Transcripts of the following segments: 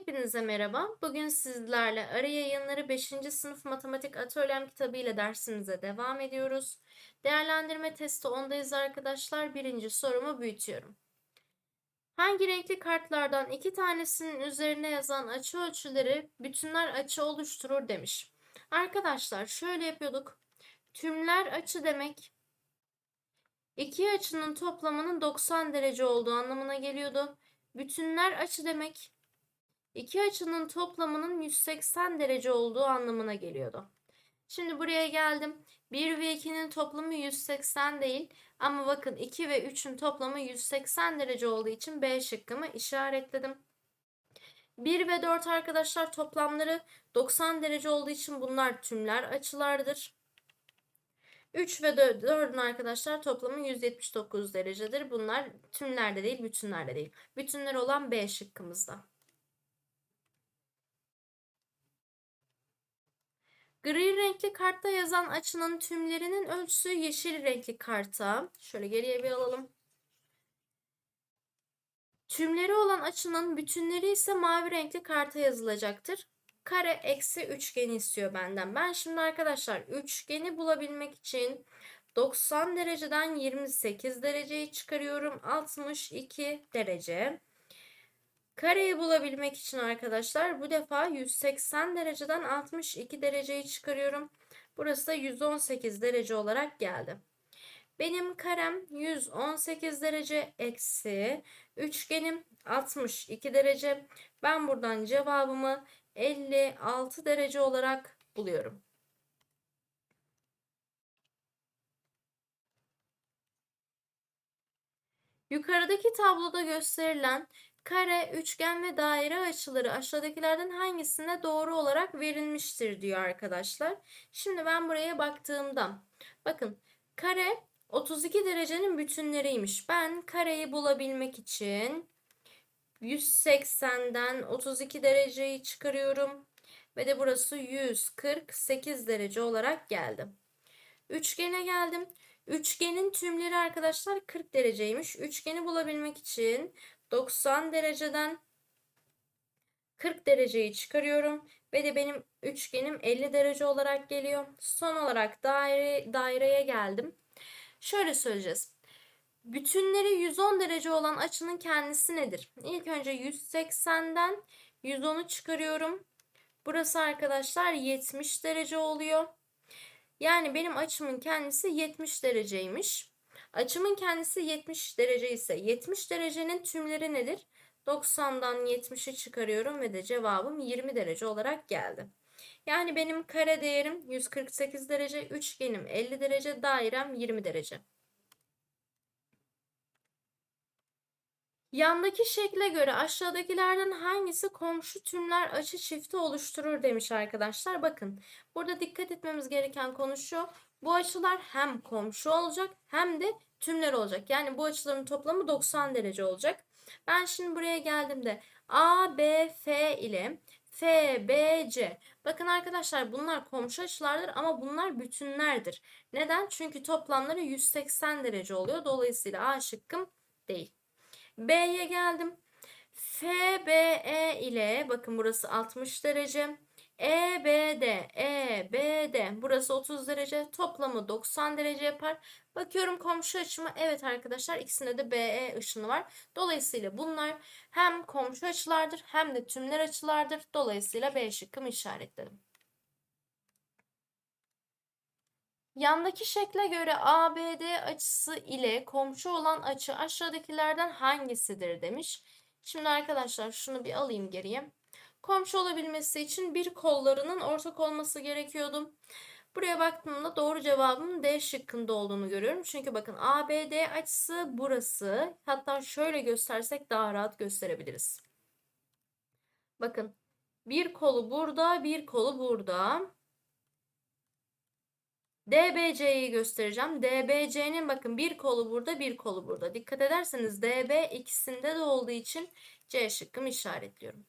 Hepinize merhaba. Bugün sizlerle Arı Yayınları 5. sınıf matematik atölyem kitabı ile dersimize devam ediyoruz. Değerlendirme testi 10'dayız arkadaşlar. Birinci sorumu büyütüyorum. Hangi renkli kartlardan iki tanesinin üzerine yazan açı ölçüleri bütünler açı oluşturur demiş. Arkadaşlar şöyle yapıyorduk. Tümler açı demek iki açının toplamının 90 derece olduğu anlamına geliyordu. Bütünler açı demek iki açının toplamının 180 derece olduğu anlamına geliyordu. Şimdi buraya geldim. 1 ve 2'nin toplamı 180 değil ama bakın 2 ve 3'ün toplamı 180 derece olduğu için B şıkkımı işaretledim. 1 ve 4 arkadaşlar toplamları 90 derece olduğu için bunlar tümler açılardır. 3 ve 4'ün arkadaşlar toplamı 179 derecedir. Bunlar tümlerde değil, bütünlerde değil. Bütünler olan B şıkkımızda. Gri renkli kartta yazan açının tümlerinin ölçüsü yeşil renkli karta. Şöyle geriye bir alalım. Tümleri olan açının bütünleri ise mavi renkli karta yazılacaktır. Kare eksi üçgeni istiyor benden. Ben şimdi arkadaşlar üçgeni bulabilmek için 90 dereceden 28 dereceyi çıkarıyorum. 62 derece. Kareyi bulabilmek için arkadaşlar bu defa 180 dereceden 62 dereceyi çıkarıyorum. Burası da 118 derece olarak geldi. Benim karem 118 derece eksi üçgenim 62 derece. Ben buradan cevabımı 56 derece olarak buluyorum. Yukarıdaki tabloda gösterilen kare, üçgen ve daire açıları aşağıdakilerden hangisine doğru olarak verilmiştir diyor arkadaşlar. Şimdi ben buraya baktığımda bakın kare 32 derecenin bütünleriymiş. Ben kareyi bulabilmek için 180'den 32 dereceyi çıkarıyorum ve de burası 148 derece olarak geldi. Üçgene geldim. Üçgenin tümleri arkadaşlar 40 dereceymiş. Üçgeni bulabilmek için 90 dereceden 40 dereceyi çıkarıyorum ve de benim üçgenim 50 derece olarak geliyor. Son olarak daire, daireye geldim. Şöyle söyleyeceğiz. Bütünleri 110 derece olan açının kendisi nedir? İlk önce 180'den 110'u çıkarıyorum. Burası arkadaşlar 70 derece oluyor. Yani benim açımın kendisi 70 dereceymiş. Açımın kendisi 70 derece ise 70 derecenin tümleri nedir? 90'dan 70'i çıkarıyorum ve de cevabım 20 derece olarak geldi. Yani benim kare değerim 148 derece, üçgenim 50 derece, dairem 20 derece. Yandaki şekle göre aşağıdakilerden hangisi komşu tümler açı çifti oluşturur demiş arkadaşlar. Bakın burada dikkat etmemiz gereken konu şu. Bu açılar hem komşu olacak hem de tümler olacak. Yani bu açıların toplamı 90 derece olacak. Ben şimdi buraya geldiğimde A, B, F ile F, B, C. Bakın arkadaşlar bunlar komşu açılardır ama bunlar bütünlerdir. Neden? Çünkü toplamları 180 derece oluyor. Dolayısıyla A şıkkım değil. B'ye geldim. FBE ile bakın burası 60 derece. EBD, EBD burası 30 derece. Toplamı 90 derece yapar. Bakıyorum komşu açıma. Evet arkadaşlar ikisinde de BE ışını var. Dolayısıyla bunlar hem komşu açılardır hem de tümler açılardır. Dolayısıyla B şıkkımı işaretledim. Yandaki şekle göre ABD açısı ile komşu olan açı aşağıdakilerden hangisidir demiş. Şimdi arkadaşlar şunu bir alayım geriye. Komşu olabilmesi için bir kollarının ortak olması gerekiyordu. Buraya baktığımda doğru cevabın D şıkkında olduğunu görüyorum. Çünkü bakın ABD açısı burası. Hatta şöyle göstersek daha rahat gösterebiliriz. Bakın bir kolu burada, bir kolu burada. DBC'yi göstereceğim. DBC'nin bakın bir kolu burada bir kolu burada. Dikkat ederseniz DB ikisinde de olduğu için C şıkkımı işaretliyorum.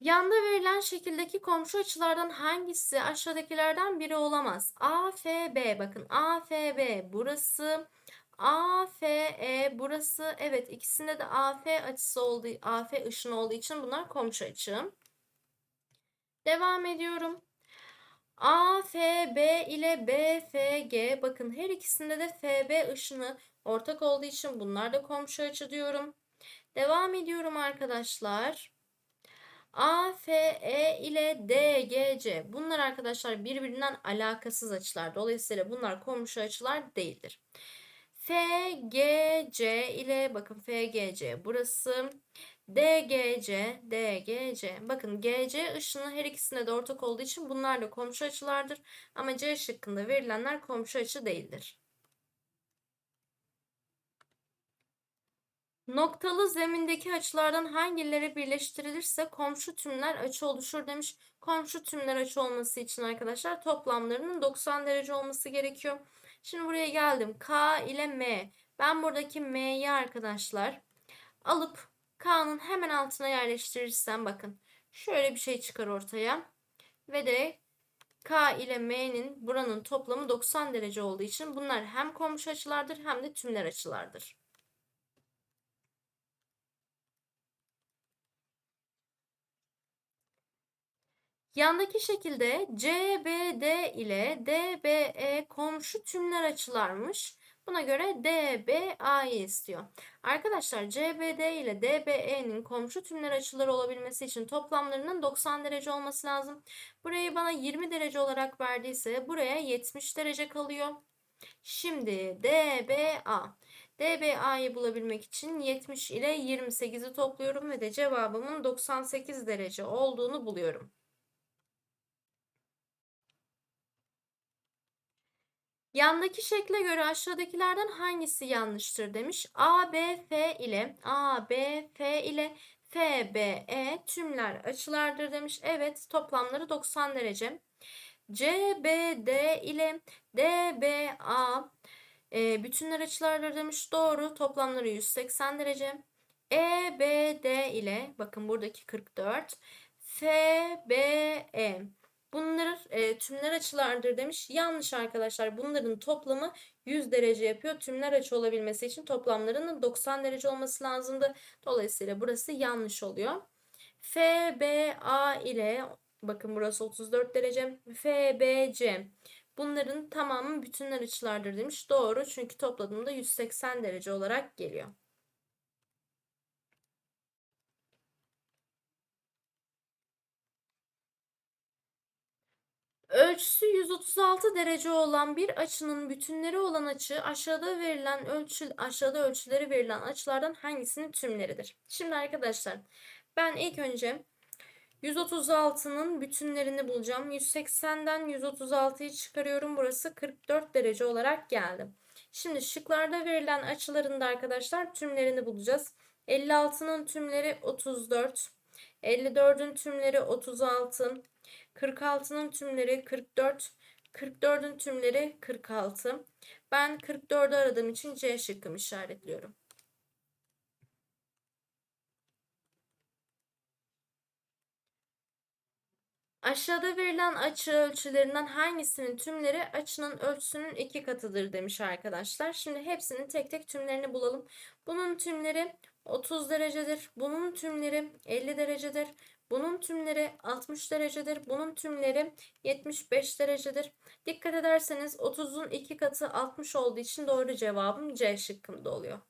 Yanda verilen şekildeki komşu açılardan hangisi aşağıdakilerden biri olamaz? AFB bakın AFB burası AFE burası evet ikisinde de AF açısı olduğu AF ışını olduğu için bunlar komşu açı. Devam ediyorum. AFB ile BFG bakın her ikisinde de FB ışını ortak olduğu için bunlar da komşu açı diyorum. Devam ediyorum arkadaşlar. AFE ile DGC bunlar arkadaşlar birbirinden alakasız açılar. Dolayısıyla bunlar komşu açılar değildir. FGC ile bakın FGC burası DGC, DGC. Bakın GC ışını her ikisinde de ortak olduğu için bunlar da komşu açılardır. Ama C şıkkında verilenler komşu açı değildir. Noktalı zemindeki açılardan hangileri birleştirilirse komşu tümler açı oluşur demiş. Komşu tümler açı olması için arkadaşlar toplamlarının 90 derece olması gerekiyor. Şimdi buraya geldim. K ile M. Ben buradaki M'yi arkadaşlar alıp K'nın hemen altına yerleştirirsem bakın. Şöyle bir şey çıkar ortaya. Ve de K ile M'nin buranın toplamı 90 derece olduğu için bunlar hem komşu açılardır hem de tümler açılardır. Yandaki şekilde CBD ile DBE komşu tümler açılarmış. Buna göre DBA'yı istiyor. Arkadaşlar CBD ile DBE'nin komşu tümler açıları olabilmesi için toplamlarının 90 derece olması lazım. Burayı bana 20 derece olarak verdiyse buraya 70 derece kalıyor. Şimdi DBA. DBA'yı bulabilmek için 70 ile 28'i topluyorum ve de cevabımın 98 derece olduğunu buluyorum. Yandaki şekle göre aşağıdakilerden hangisi yanlıştır demiş. A, B, F ile A, B, F ile F, B, E tümler açılardır demiş. Evet toplamları 90 derece. C, B, D ile D, B, A e, bütünler açılardır demiş. Doğru toplamları 180 derece. E, B, D ile bakın buradaki 44. F, B, E Bunlar e, tümler açılardır demiş. Yanlış arkadaşlar. Bunların toplamı 100 derece yapıyor. Tümler açı olabilmesi için toplamlarının 90 derece olması lazımdı. Dolayısıyla burası yanlış oluyor. FBA ile bakın burası 34 derece. FBC bunların tamamı bütünler açılardır demiş. Doğru çünkü topladığımda 180 derece olarak geliyor. Ölçüsü 136 derece olan bir açının bütünleri olan açı aşağıda verilen ölçü aşağıda ölçüleri verilen açılardan hangisinin tümleridir? Şimdi arkadaşlar ben ilk önce 136'nın bütünlerini bulacağım. 180'den 136'yı çıkarıyorum. Burası 44 derece olarak geldi. Şimdi şıklarda verilen açıların da arkadaşlar tümlerini bulacağız. 56'nın tümleri 34, 54'ün tümleri 36, 46'nın tümleri 44. 44'ün tümleri 46. Ben 44'ü aradığım için C şıkkımı işaretliyorum. Aşağıda verilen açı ölçülerinden hangisinin tümleri açının ölçüsünün iki katıdır demiş arkadaşlar. Şimdi hepsinin tek tek tümlerini bulalım. Bunun tümleri 30 derecedir. Bunun tümleri 50 derecedir. Bunun tümleri 60 derecedir. Bunun tümleri 75 derecedir. Dikkat ederseniz 30'un 2 katı 60 olduğu için doğru cevabım C şıkkında oluyor.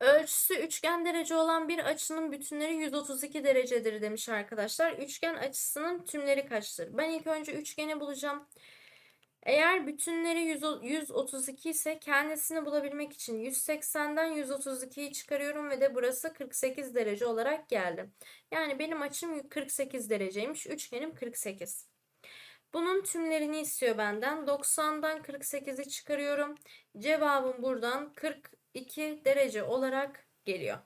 Ölçüsü üçgen derece olan bir açının bütünleri 132 derecedir demiş arkadaşlar. Üçgen açısının tümleri kaçtır? Ben ilk önce üçgeni bulacağım. Eğer bütünleri 132 ise kendisini bulabilmek için 180'den 132'yi çıkarıyorum ve de burası 48 derece olarak geldi. Yani benim açım 48 dereceymiş. Üçgenim 48. Bunun tümlerini istiyor benden. 90'dan 48'i çıkarıyorum. Cevabım buradan 42 derece olarak geliyor.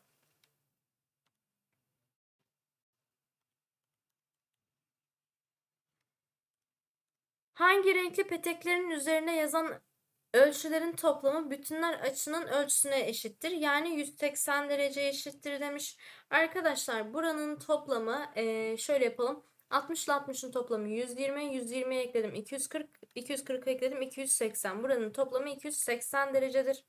Hangi renkli peteklerin üzerine yazan ölçülerin toplamı bütünler açının ölçüsüne eşittir. Yani 180 derece eşittir demiş. Arkadaşlar buranın toplamı şöyle yapalım. 60 ile 60'ın toplamı 120. 120'ye ekledim 240. 240 ekledim 280. Buranın toplamı 280 derecedir.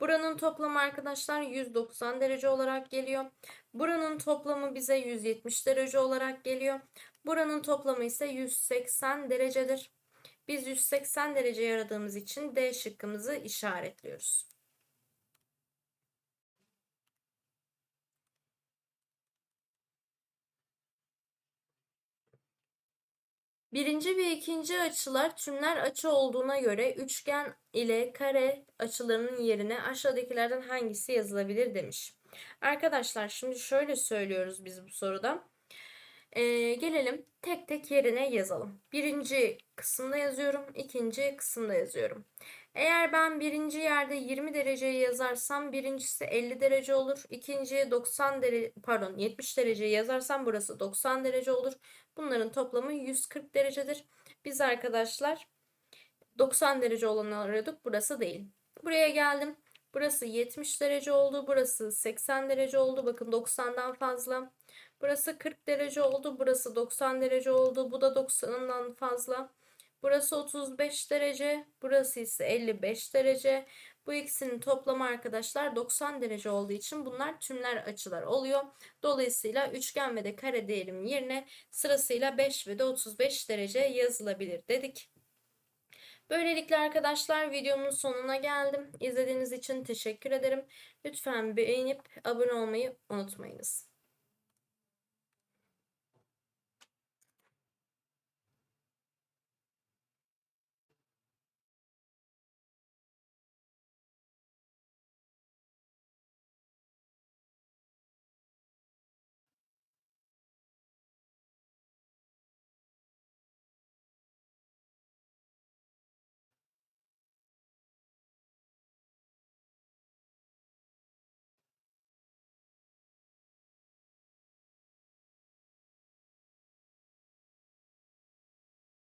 Buranın toplamı arkadaşlar 190 derece olarak geliyor. Buranın toplamı bize 170 derece olarak geliyor. Buranın toplamı ise 180 derecedir. Biz 180 derece aradığımız için D şıkkımızı işaretliyoruz. Birinci ve ikinci açılar tümler açı olduğuna göre üçgen ile kare açılarının yerine aşağıdakilerden hangisi yazılabilir demiş. Arkadaşlar şimdi şöyle söylüyoruz biz bu soruda. Ee, gelelim tek tek yerine yazalım. Birinci kısımda yazıyorum, ikinci kısımda yazıyorum. Eğer ben birinci yerde 20 dereceyi yazarsam birincisi 50 derece olur. İkinciye 90 derece pardon 70 dereceyi yazarsam burası 90 derece olur. Bunların toplamı 140 derecedir. Biz arkadaşlar 90 derece olanı arıyorduk. Burası değil. Buraya geldim. Burası 70 derece oldu. Burası 80 derece oldu. Bakın 90'dan fazla. Burası 40 derece oldu. Burası 90 derece oldu. Bu da 90'dan fazla. Burası 35 derece. Burası ise 55 derece. Bu ikisinin toplamı arkadaşlar 90 derece olduğu için bunlar tümler açılar oluyor. Dolayısıyla üçgen ve de kare değerim yerine sırasıyla 5 ve de 35 derece yazılabilir dedik. Böylelikle arkadaşlar videomun sonuna geldim. İzlediğiniz için teşekkür ederim. Lütfen beğenip abone olmayı unutmayınız.